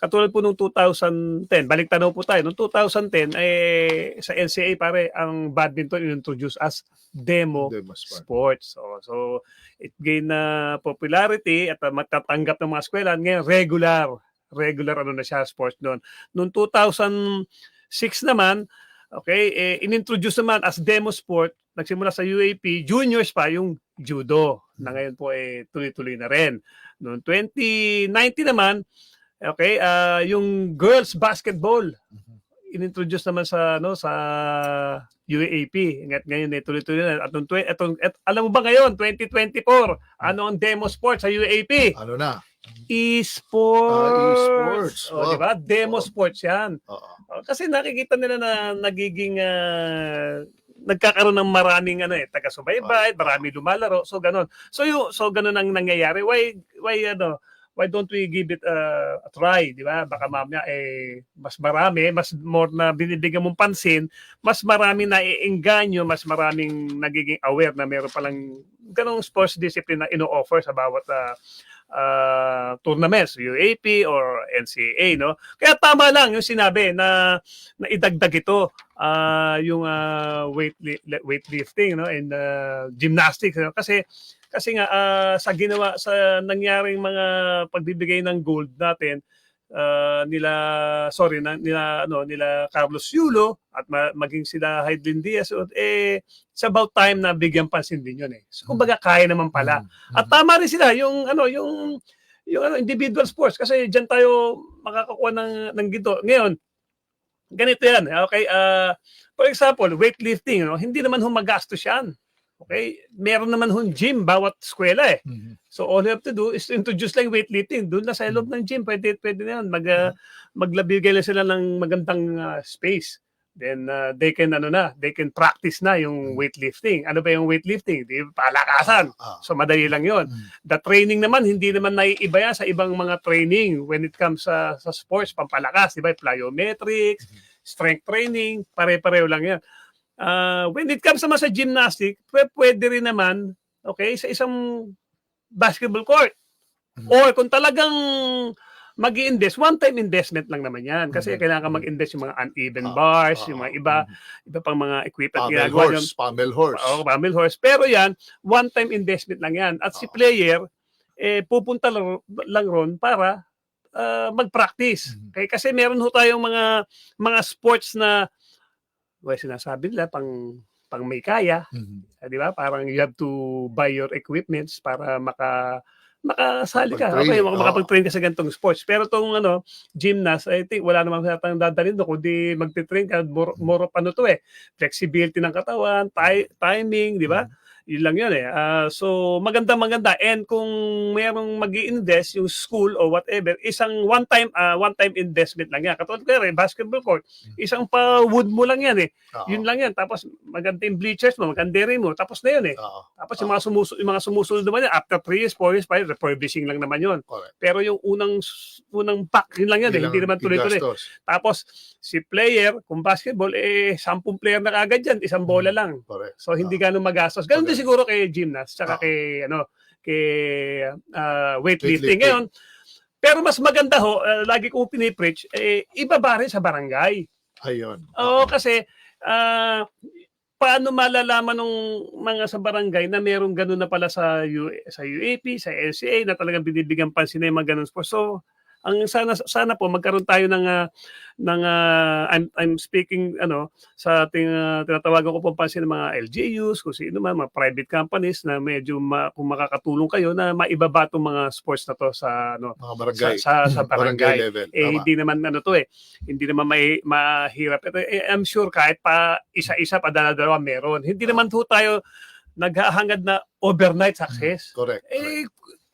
katulad po nung 2010, balik tanaw po tayo, nung 2010, eh, sa NCAA pare, ang badminton introduce as demo mas fun. sports. So, so it gained na popularity at uh, matatanggap ng mga eskwela. Ngayon, regular. Regular ano na siya, sports noon. Noong 2006 naman, okay, eh, inintroduce naman as demo sport, nagsimula sa UAP, juniors pa yung judo, na ngayon po eh, tuloy-tuloy na rin. Noong 2019 naman, okay, ah, yung girls basketball, inintroduce naman sa ano sa UAP. Ngayon ngayon eh, tuloy-tuloy na. At, nung twe- etong, et, alam mo ba ngayon, 2024, ano ang demo sport sa UAP? Ano na? E-sports. Ah, e-sports. O, Wow. di ba? Demo Wow. sports yan. Oo. O, Kasi nakikita nila na nagiging ah, nagkakaroon ng maraming ano eh taga-subaybay, marami lumalaro, so ganun. So yung so ganun ang nangyayari. Why why ano, why don't we give it uh, a try, di ba? Baka mamaya eh mas marami, mas more na binibigyan mong pansin, mas marami na iengganyo, mas maraming nagiging aware na meron palang ganong sports discipline na ino-offer sa bawat uh, uh, tournaments, UAP or NCAA, no? Kaya tama lang yung sinabi na na idagdag ito ah, yung ah, weight weightlifting no and ah, gymnastics no? kasi kasi nga ah, sa ginawa sa nangyaring mga pagbibigay ng gold natin ah, nila sorry na, nila ano nila Carlos Yulo at ma- maging sila Heidelin Diaz eh it's about time na bigyan pansin din yun eh. So kumbaga kaya naman pala. Mhm. At tama rin sila yung ano yung yung ano, individual sports kasi diyan tayo makakakuha ng ng ginto. Ngayon, ganito yan. Okay, ah for example, weightlifting, no? hindi naman humagastos yan. Okay? Meron naman hong gym bawat eskwela eh. Mhm. So all you have to do is to introduce lang weightlifting. Doon na sa loob ng gym, pwede, pwede na yan. Mag, uh, maglabigay lang sila ng magandang ah, space. Then uh, they can ano na, they can practice na yung weightlifting. Ano ba yung weightlifting? Di palakasan. Ah. So madali lang 'yon. The training naman hindi naman naiiba yan sa ibang mga training when it comes sa sa sports pampalakas, di ba? Plyometrics, strength training, pare-pareho lang 'yan. Ah, when it comes naman sa gymnastic, pwe- pwede rin naman okay sa isang basketball court. Mhm. Or kung talagang mag invest one-time investment lang naman yan. Kasi Mhm. kailangan ka mag-invest yung mga uneven Ah, bars, ah, yung mga iba, mhm. iba pang mga equipment Pamel ginagawa yun. horse, Pamel horse. Oo, Pamel Horse. Pero yan, one-time investment lang yan. At si Oo. player, eh, pupunta lang, lang ron para ah, mag-practice. Mhm. Okay? Kasi meron ho tayong mga mga sports na, well, sinasabi nila, pang, pang may kaya. Mhm. Ah, Di ba? Parang you have to buy your equipments para maka makasali ka. Okay, oo. makapag-train ka sa ganitong sports. Pero tong ano, gymnast, I think wala namang satang dadalhin doon kundi magte-train ka more, more of ano to eh. Flexibility ng katawan, ti- timing, di ba? Yun lang yun eh. Ah, so maganda maganda and kung mayroong mag invest yung school or whatever, isang one time ah, one time investment lang yan. Katulad ko eh, basketball court, isang pa wood mo lang yan eh. Oo. Yun lang yan. Tapos maganda yung bleachers mo, maganda rin mo. Tapos na yun eh. Oo. Tapos yung mga, sumusunod, yung mga sumusunod naman yan, after 3 years, 4 years, 5 years, refurbishing lang naman yun. Correct. Pero yung unang unang pack, yun lang yan eh. Hindi naman tuloy-tuloy. Tapos si player, kung basketball, eh, 10 player na kagad yan, isang bola lang. Correct. So hindi Ah. ganun magastos. Ganun din Okay. Siguro kay gymnast, tsaka Ah. kay, ano, kay ah, Weightlifting. weightlifting. Ngayon, pero mas maganda ho, ah, lagi ko pinipreach, eh, ibaba rin sa barangay. Ayun. Oo, kasi ah, paano malalaman ng mga sa barangay na merong ganun na pala sa U, sa UAP, sa LCA na talagang binibigyan pansin na yung mga ganun sports. So, ang sana sana po magkaroon tayo ng ah, ng ah, I'm I'm speaking ano sa ating ah, tinatawagan ko po pansin ng mga LGUs, kung sino man, mga private companies na medyo ma, kung makakatulong kayo na maibaba tong mga sports na to sa ano Mga barangay. sa, sa, sa barangay level. eh Tama. hindi naman ano to eh hindi naman may mahirap ito eh, I'm sure kahit pa isa-isa pa dalawa meron hindi naman po tayo naghahangad na overnight success Correct. correct. eh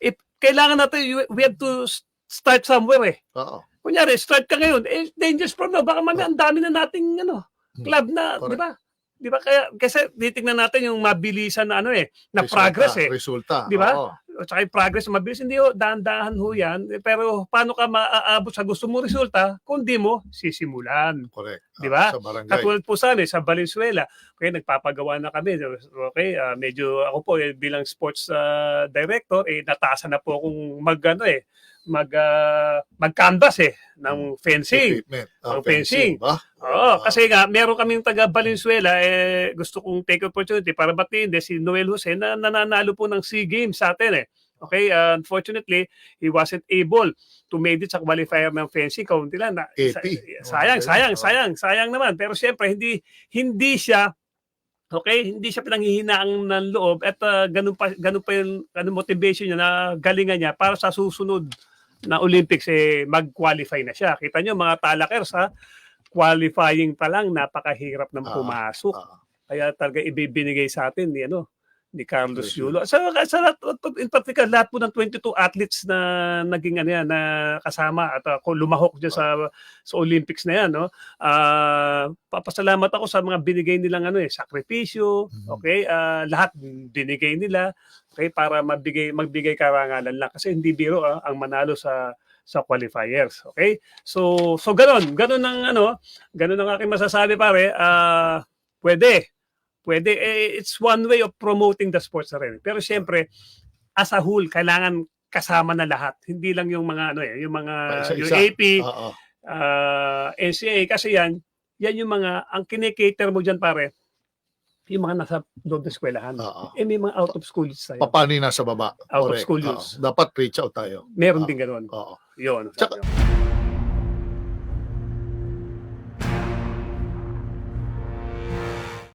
if kailangan natin we have to start somewhere eh Oo. kunyari start ka ngayon eh dangerous from now baka mamaya ang dami na nating ano Hmm. club na Correct. di ba di ba kaya kasi titingnan natin yung mabilisan na ano eh na Resulta, progress eh Resulta. Di ba? Oo. at saka yung progress mabilis hindi ho dahan-dahan ho yan Eh, pero paano ka maaabot sa gusto mo resulta kung di mo sisimulan Correct. Di ba? Sa barangay. katulad po sa amin sa Valenzuela okay nagpapagawa na kami okay ah, medyo ako po eh, bilang sports ah, director eh natasa na po akong mag ano eh mag ah, mag-canvas eh ng fencing. Equipment. Ah, fencing. ba? Oo, kasi nga meron kaming taga Valenzuela eh gusto kong take opportunity para batiin din si Noel Jose na nananalo po ng SEA Games sa atin eh. Okay, uh, unfortunately, he wasn't able to make it sa qualifier ng fencing. Kaunti lang. Na, AP. sayang, sayang, sayang, sayang naman. Pero siyempre, hindi hindi siya Okay, hindi siya pinanghihinaan ng loob at uh, ganun pa ganun pa yung ganun motivation niya na galingan niya para sa susunod na Olympics eh mag-qualify na siya. Kita niyo mga talakers ha, qualifying pa lang napakahirap ng Ah, pumasok. Ah, Kaya talaga ibibinigay sa atin ni ano ni Carlos Yulo. Sa, sa lahat- in particular, lahat po ng 22 athletes na naging ano yan, na kasama at uh, kung lumahok dyan sa sa Olympics na yan, no. Ah, papasalamat ako sa mga binigay nilang ano eh, sakripisyo, Mhm. okay? Ah, lahat binigay nila, okay, para mabigay magbigay karangalan lang kasi hindi biro ah, ang manalo sa sa qualifiers, okay? So so ganoon, ganoon ang ano, ganoon ang aking masasabi pare. Ah, pwede pwede eh, it's one way of promoting the sports na rin. Pero siyempre as a whole kailangan kasama na lahat. Hindi lang yung mga ano eh, yung mga Isa-isa. yung AP, ah, NCAA kasi yan, yan yung mga ang kinikater mo diyan pare. Yung mga nasa loob ng eskwelahan. Oo. Eh may mga out of school youths tayo. Paano yung nasa baba? Out of Correct. school Oo. youths. Dapat reach out tayo. Meron Ah. din ganoon. Oo. Yun. Tsaka-